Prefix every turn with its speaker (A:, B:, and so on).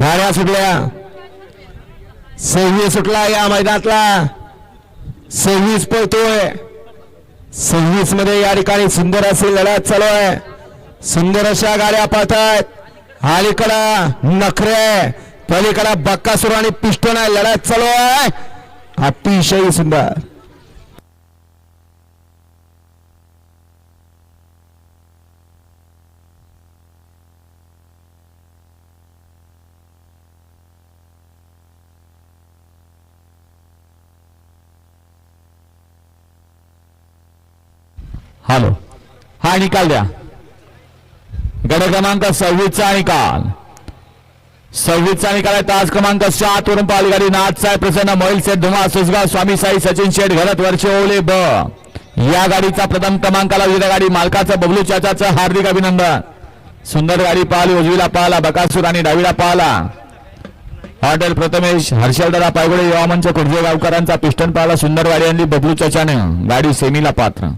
A: गाड्या सुटल्या. सव्वीस सुटला या मैदानातला. सव्वीस पळतोय. सव्वीसमध्ये या ठिकाणी सुंदर अशी लढत चालू आहे. सुंदर अशा गाड्या पळतायत. अलीकडं नखरे. पलीकडं बक्कासूर आणि पिस्टन आहे. लढत चालू आहे. अतिशय सुंदर.
B: आलो हा निकाल द्या. गड क्रमांक सव्वीसचा निकाल. सव्वीसचा निकाल आहे तास क्रमांक सात वरून पालगाडी नाथसाहेब प्रसन्न मोहिल सेठ धुमा सुसगाव स्वामी साई सचिन शेठ घरत वर्षे ओले ब. या गाडीचा प्रथम क्रमांकाला विविध गाडी मालकाचं बबलू चाचाचं हार्दिक अभिनंदन. सुंदर गाडी पाहिली उजवीला पाहला बकासूर आणि डावीला पाहला. हॉटेल प्रथमेश हर्षलदादा पायगुडे युवा मंच कुडजे गावकरांचा पिस्टन पाहिला सुंदर गाडी आणली बबलू चाचाने. गाडी सेमीला पात्र.